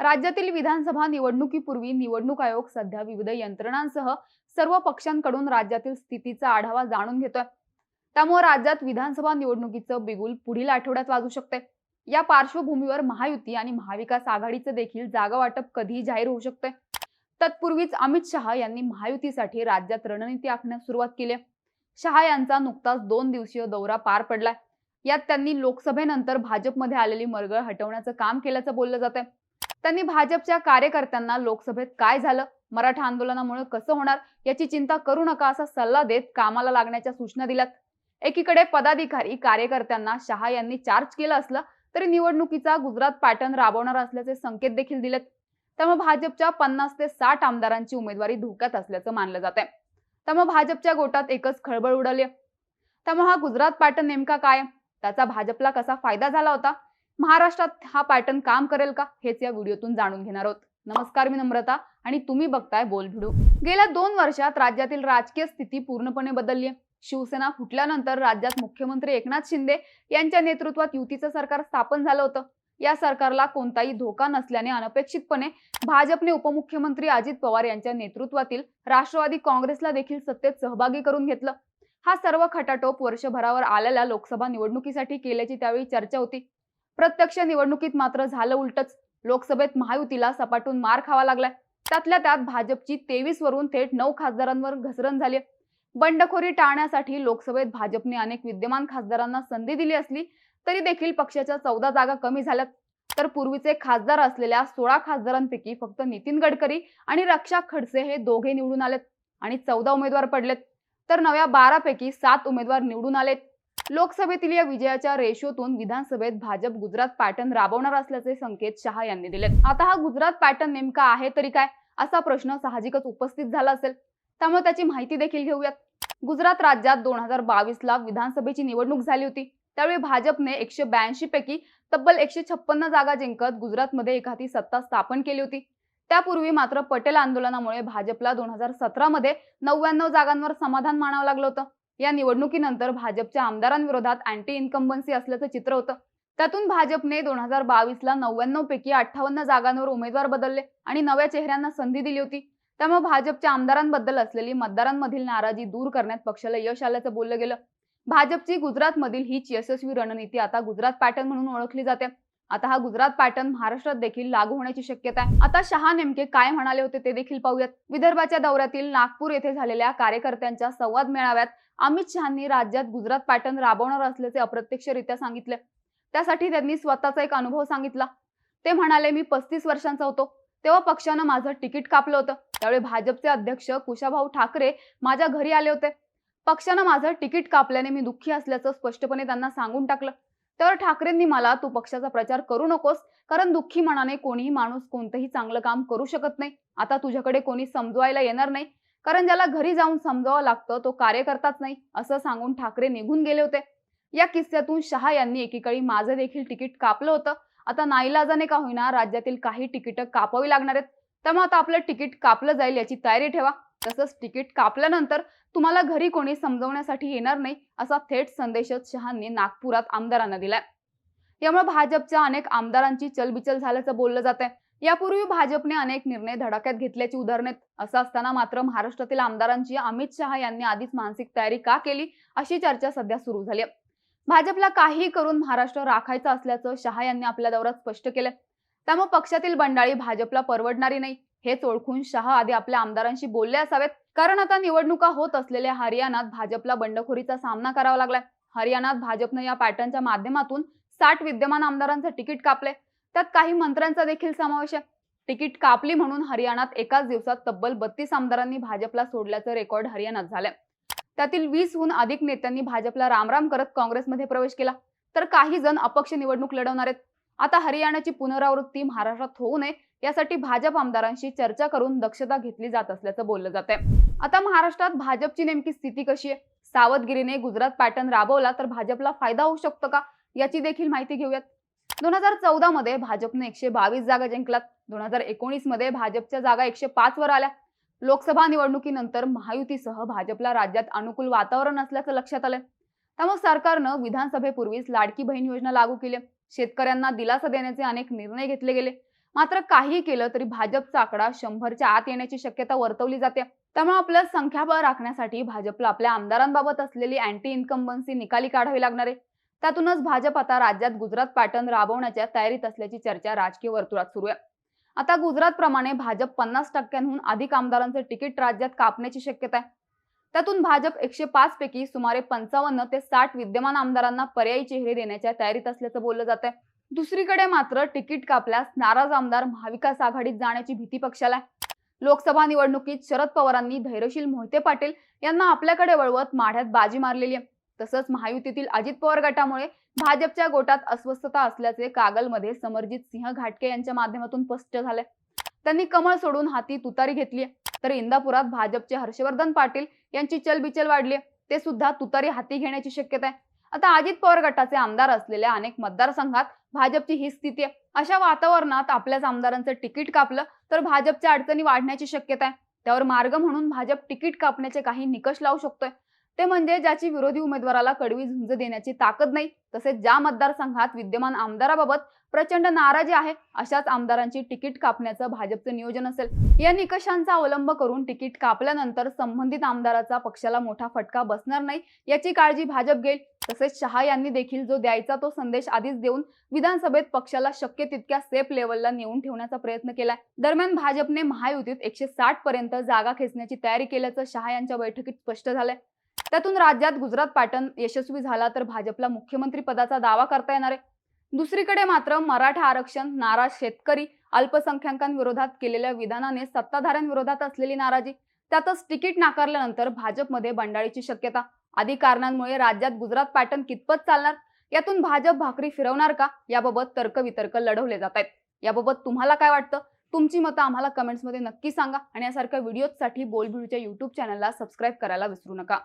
राज्यातील विधानसभा निवडणुकीपूर्वी निवडणूक आयोग सध्या विविध यंत्रणांसह सर्व पक्षांकडून राज्यातील स्थितीचा आढावा जाणून घेतोय. त्यामुळे राज्यात विधानसभा निवडणुकीचं बिगुल पुढील आठवड्यात वाजू शकते. या पार्श्वभूमीवर महायुती आणि महाविकास आघाडीचं देखील जागा वाटप कधीही जाहीर होऊ शकते. तत्पूर्वीच अमित शहा यांनी महायुतीसाठी राज्यात रणनीती आखण्यास सुरुवात केली शहा यांचा नुकताच दोन दिवसीय दौरा पार पडलाय. यात त्यांनी लोकसभेनंतर भाजपमध्ये आलेली मरगळ हटवण्याचं काम केल्याचं बोललं जात आहे त्यांनी भाजपच्या कार्यकर्त्यांना लोकसभेत काय झालं? मराठा आंदोलनामुळे कसं होणार? याची चिंता करू नका असा सल्ला देत कामाला लागण्याच्या सूचना दिल्यात. एकीकडे पदाधिकारी कार्यकर्त्यांना शहा यांनी चार्ज केलं असलं तरी निवडणुकीचा गुजरात पॅटर्न राबवणार असल्याचे संकेत देखील दिलेत. त्यामुळे भाजपच्या पन्नास ते साठ आमदारांची उमेदवारी धोक्यात असल्याचं मानलं जात आहे त्यामुळे भाजपच्या गोटात एकच खळबळ उडाली त्यामुळे हा गुजरात पॅटर्न नेमका काय? त्याचा भाजपला कसा फायदा झाला होता? महाराष्ट्रात हा पॅटर्न काम करेल का? हेच या व्हिडिओतून जाणून घेणार आहोत. नमस्कार मी नम्रता आणि तुम्ही बघताय बोल भिडू. गेल्या दोन वर्षात राज्यातील राजकीय स्थिती पूर्णपणे बदलली आहे. शिवसेना फुटल्यानंतर राज्यात मुख्यमंत्री एकनाथ शिंदे यांच्या नेतृत्वात युतीचं सरकार स्थापन झालं होतं. या सरकारला कोणताही धोका नसल्याने अनपेक्षितपणे भाजपने उपमुख्यमंत्री अजित पवार यांच्या नेतृत्वातील राष्ट्रवादी काँग्रेसला देखील सत्तेत सहभागी करून घेतलं. हा सर्व खटाटोप वर्षभरावर आलेल्या लोकसभा निवडणुकीसाठी केल्याची त्यावेळी चर्चा होती. प्रत्यक्ष निवडणुकीत मात्र झालं उलटच. लोकसभेत महायुतीला सपाटून मार खावा लागलाय. त्यातल्या त्यात भाजपची तेवीस वरून थेट नऊ खासदारांवर घसरण झाली बंडखोरी टाळण्यासाठी लोकसभेत भाजपने अनेक विद्यमान खासदारांना संधी दिली असली तरी देखील पक्षाच्या चौदा जागा कमी झाल्यात. तर पूर्वीचे खासदार असलेल्या सोळा खासदारांपैकी फक्त नितीन गडकरी आणि रक्षा खडसे हे दोघे निवडून आलेत आणि चौदा उमेदवार पडलेत. तर नव्या बारा पैकी सात उमेदवार निवडून आलेत. लोकसभेतील या विजयाच्या रेशोतून विधानसभेत भाजप गुजरात पॅटर्न राबवणार असल्याचे संकेत शहा यांनी दिलेत. आता हा गुजरात पॅटर्न नेमका आहे तरी काय? असा प्रश्न साहजिकच उपस्थित झाला असेल. त्यामुळे त्याची माहिती देखील घेऊयात. गुजरात राज्यात दोन हजार बावीस ला विधानसभेची निवडणूक झाली होती. त्यावेळी भाजपने एकशे ब्याऐंशी पैकी तब्बल एकशे छप्पन्न जागा जिंकत गुजरातमध्ये एखादी सत्ता स्थापन केली होती. त्यापूर्वी मात्र पटेल आंदोलनामुळे भाजपला दोन हजार सतरा मध्ये नव्याण्णव जागांवर समाधान मानावं लागलं होतं. या निवडणुकीनंतर भाजपच्या आमदारांविरोधात अँटी इन्कम्बन्सी असल्याचं चित्र होतं. त्यातून भाजपने दोन हजार बावीस ला नव्याण्णव पैकी अठ्ठावन्न जागांवर उमेदवार बदलले आणि नव्या चेहऱ्यांना संधी दिली होती. त्यामुळे भाजपच्या आमदारांबद्दल असलेली मतदारांमधील नाराजी दूर करण्यात पक्षाला यश आल्याचं बोललं गेलं. भाजपची गुजरातमधील हीच यशस्वी रणनीती आता गुजरात पॅटर्न म्हणून ओळखली जाते. आता हा गुजरात पॅटर्न महाराष्ट्रात देखील लागू होण्याची शक्यता आहे. आता शहा नेमके काय म्हणाले होते ते देखील पाहूयात. विदर्भाच्या दौऱ्यातील नागपूर येथे झालेल्या कार्यकर्त्यांच्या संवाद मेळाव्यात अमित शहानी राज्यात गुजरात पॅटर्न राबवणार असल्याचे अप्रत्यक्षरित्या सांगितले. त्यासाठी त्यांनी स्वतःचा एक अनुभव सांगितला. ते म्हणाले मी पस्तीस वर्षांचा होतो. तेव्हा पक्षानं माझं तिकीट कापलं होतं. त्यावेळी भाजपचे अध्यक्ष कुशाभाऊ ठाकरे माझ्या घरी आले होते. पक्षानं माझं तिकीट कापल्याने मी दुःखी असल्याचं स्पष्टपणे त्यांना सांगून टाकलं. तर ठाकरेंनी मला तू पक्षाचा प्रचार करू नकोस कारण दुःखी मनाने कोणीही माणूस कोणतंही चांगलं काम करू शकत नाही. आता तुझ्याकडे कोणी समजवायला येणार नाही कारण ज्याला घरी जाऊन समजावं लागतं तो कार्यकर्ताच नाही असं सांगून ठाकरे निघून गेले होते. या किस्स्यातून शहा यांनी एकीकडे माझं देखील तिकीट कापलं होतं. आता नाईलाजाने का होईना राज्यातील काही तिकीटं कापावी लागणार आहेत? त्यामुळे आता आपलं तिकीट कापलं जाईल याची तयारी ठेवा. तसंच तिकीट कापल्यानंतर तुम्हाला घरी कोणी समजवण्यासाठी येणार नाही असा थेट संदेशच शहांनी नागपुरात आमदारांना दिलाय. यामुळे भाजपच्या अनेक आमदारांची चलबिचल झाल्याचं बोललं जात आहे यापूर्वी भाजपने अनेक निर्णय धडाक्यात घेतल्याची उदाहरणे असं असताना मात्र महाराष्ट्रातील आमदारांची अमित शहा यांनी आधीच मानसिक तयारी का केली अशी चर्चा सध्या सुरू झाली आहे. भाजपला काही करून महाराष्ट्र राखायचं असल्याचं शहा यांनी आपल्या दौऱ्यात स्पष्ट केलं त्यामुळे पक्षातील बंडाळी भाजपला परवडणारी नाही. हेच ओळखून शहा आधी आपल्या आमदारांशी बोलले असावेत. कारण आता निवडणुका होत असलेल्या हरियाणात भाजपला बंडखोरीचा सामना करावा लागलाय. हरियाणात भाजपनं या पॅटर्नच्या माध्यमातून साठ विद्यमान आमदारांचं तिकीट कापले त्यात काही मंत्र्यांचा देखील समावेश आहे. तिकीट कापली म्हणून हरियाणात एकाच दिवसात तब्बल बत्तीस आमदारांनी भाजपला सोडल्याचं रेकॉर्ड हरियाणात झालंय. त्यातील वीसहून अधिक नेत्यांनी भाजपला रामराम करत काँग्रेसमध्ये प्रवेश केला. तर काही जण अपक्ष निवडणूक लढवणार आहेत. आता हरियाणाची पुनरावृत्ती महाराष्ट्रात होऊ नये यासाठी भाजप आमदारांशी चर्चा करून दक्षता घेतली जात असल्याचं बोललं जात आहे आता महाराष्ट्रात भाजपची नेमकी स्थिती कशी आहे? सावधगिरीने गुजरात पॅटर्न राबवला तर भाजपला फायदा होऊ शकतो का? याची देखील माहिती घेऊयात. दोन हजार चौदा मध्ये भाजपने एकशे बावीस जागा जिंकलात. दोन हजार एकोणीसमध्ये भाजपच्या जागा एकशे पाच वर आल्या. लोकसभा निवडणुकीनंतर महायुतीसह भाजपला राज्यात अनुकूल वातावरण असल्याचं लक्षात आलं त्यामुळे सरकारनं विधानसभेपूर्वीच लाडकी बहीण योजना लागू केली. शेतकऱ्यांना दिलासा देण्याचे अनेक निर्णय घेतले गेले. मात्र काही केलं तरी भाजपचा आकडा शंभरच्या आत येण्याची शक्यता वर्तवली जाते. त्यामुळे आपलं संख्याबळ राखण्यासाठी भाजपला आपल्या आमदारांबाबत असलेली अँटी इन्कम्बन्सी निकाली काढावी लागणार आहे. त्यातूनच भाजप आता राज्यात गुजरात पॅटर्न राबवण्याच्या तयारीत असल्याची चर्चा राजकीय वर्तुळात सुरू आहे. आता गुजरात प्रमाणे भाजप पन्नास टक्क्यांहून अधिक आमदारांचं तिकीट राज्यात कापण्याची शक्यता आहे. त्यातून भाजप एकशे पाच पैकी सुमारे पंचावन्न ते साठ विद्यमान आमदारांना पर्यायी चेहरे देण्याच्या तयारीत असल्याचं बोललं जात आहे दुसरीकडे मात्र तिकीट कापल्यास नाराज आमदार महाविकास आघाडीत जाण्याची भीती पक्षाला लोकसभा निवडणुकीत शरद पवारांनी धैर्यशील मोहिते पाटील यांना आपल्याकडे वळवत माढ्यात बाजी मारलेली आहे. तसंच महायुतीतील अजित पवार गटामुळे भाजपच्या गोटात अस्वस्थता असल्याचे कागलमध्ये समरजित सिंह घाटके यांच्या माध्यमातून स्पष्ट झाले त्यांनी कमळ सोडून हाती तुतारी घेतली तर इंदापुरात भाजपचे हर्षवर्धन पाटील यांची चलबिचल वाढली ते सुद्धा तुतारी हाती घेण्याची शक्यता आहे. आता अजित पवार गटाचे आमदार असलेल्या अनेक मतदारसंघात भाजपची ही स्थिती आहे. अशा वातावरणात आपल्याच आमदारांचं तिकीट कापलं तर भाजपच्या अडचणी वाढण्याची शक्यता आहे. त्यावर मार्ग म्हणून भाजप तिकीट कापण्याचे काही निकष लावू शकतोय. ते म्हणजे ज्याची विरोधी उमेदवाराला कडवी झुंज देण्याची ताकद नाही तसेच ज्या मतदारसंघात विद्यमान आमदाराबाबत प्रचंड नाराजी आहे. अशाच आमदारांची तिकीट कापण्याचं भाजपचं नियोजन असेल. या निकषांचा अवलंब करून तिकीट कापल्यानंतर संबंधित आमदाराचा पक्षाला मोठा फटका बसणार नाही याची काळजी भाजप घेईल. तसेच शहा यांनी देखील जो द्यायचा तो संदेश आधीच देऊन विधानसभेत पक्षाला शक्य तितक्या सेफ लेवलला नेऊन ठेवण्याचा प्रयत्न केलाय. दरम्यान भाजपने महायुतीत एकशे साठ पर्यंत जागा खेचण्याची तयारी केल्याचं शहा यांच्या बैठकीत स्पष्ट झालंय. त्यातून राज्यात गुजरात पॅटर्न यशस्वी झाला तर भाजपला मुख्यमंत्री पदाचा दावा करता येणार आहे. दुसरीकडे मात्र मराठा आरक्षण नाराज शेतकरी अल्पसंख्याकांविरोधात केलेल्या विधानाने सत्ताधाऱ्यांविरोधात असलेली नाराजी. त्यातच तिकीट नाकारल्यानंतर भाजपमध्ये बंडाळीची शक्यता. आदी कारणांमुळे राज्यात गुजरात पॅटर्न कितपत चालणार? यातून भाजप भाकरी फिरवणार का? याबाबत तर्कवितर्क लढवले जात आहेत. याबाबत तुम्हाला काय वाटतं? तुमची मतं आम्हाला कमेंट्समध्ये नक्की सांगा आणि यासारख्या व्हिडिओजसाठी बोलबिडूच्या युट्यूब चॅनलला सबस्क्राईब करायला विसरू नका.